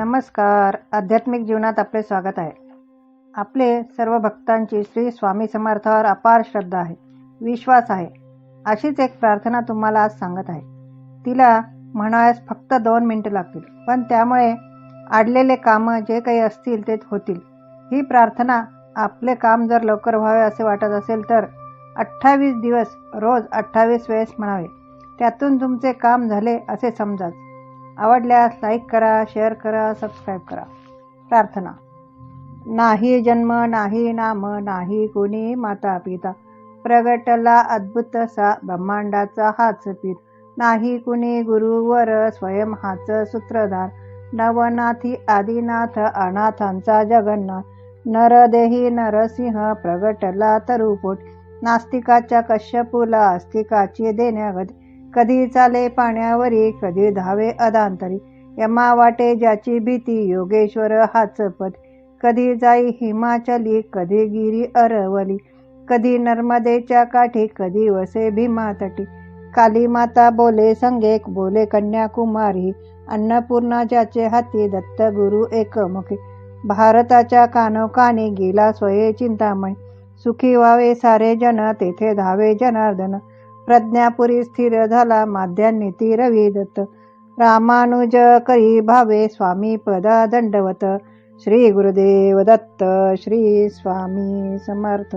नमस्कार. आध्यात्मिक जीवनात आपले स्वागत आहे. आपले सर्व भक्तांची श्री स्वामी समर्थावर अपार श्रद्धा आहे. विश्वास आहे. अशीच एक प्रार्थना तुम्हाला आज सांगत आहे. तिला म्हणायस फक्त दोन मिनटं लागतील. पण त्यामुळे आडलेले कामं जे काही असतील ते होतील. ही प्रार्थना आपले काम जर लवकर व्हावे असे वाटत असेल तर अठ्ठावीस दिवस रोज अठ्ठावीस वेळेस म्हणावे. त्यातून तुमचे काम झाले असे समजाच. आवडल्यास लाईक करा शेअर करा सबस्क्राईब करा. प्रार्थना. नाही जन्म नाही नाम नाही कोणी माता पिता. प्रगटला अद्भुत सा ब्रह्मांडाचा हाच पीठ. नाही कुणी गुरुवर स्वयं हाच सूत्रधार. नवनाथी आदिनाथ अनाथांचा जगन्नाथ. नरदेही नरसिंह प्रगटला तरुपोट. नास्तिकाच्या कश्यपूला आस्तिकाची देण्यागती. कधी चाले पाण्यावरी कधी धावे अदांतरी. यमा वाटे ज्याची भीती योगेश्वर हाच पद कधी जाई हिमाचली कधी गिरी अरवली. कधी नर्मदेच्या काठी कधी वसे भीमा तटी काली माता बोले संगेक बोले कन्याकुमारी. अन्नपूर्णा ज्याचे हाती दत्त गुरु एकमुखी. भारताच्या कानोकानी गेला स्वये चिंतामणी. सुखी व्हावे सारे जन तेथे धावे जनार्दन. प्रज्ञापुरी स्थिर झाला माध्यान्नी ती दत्त रामानुज करी भावे स्वामी पदा दंडवत. श्री गुरुदेव दत्त श्री स्वामी समर्थ.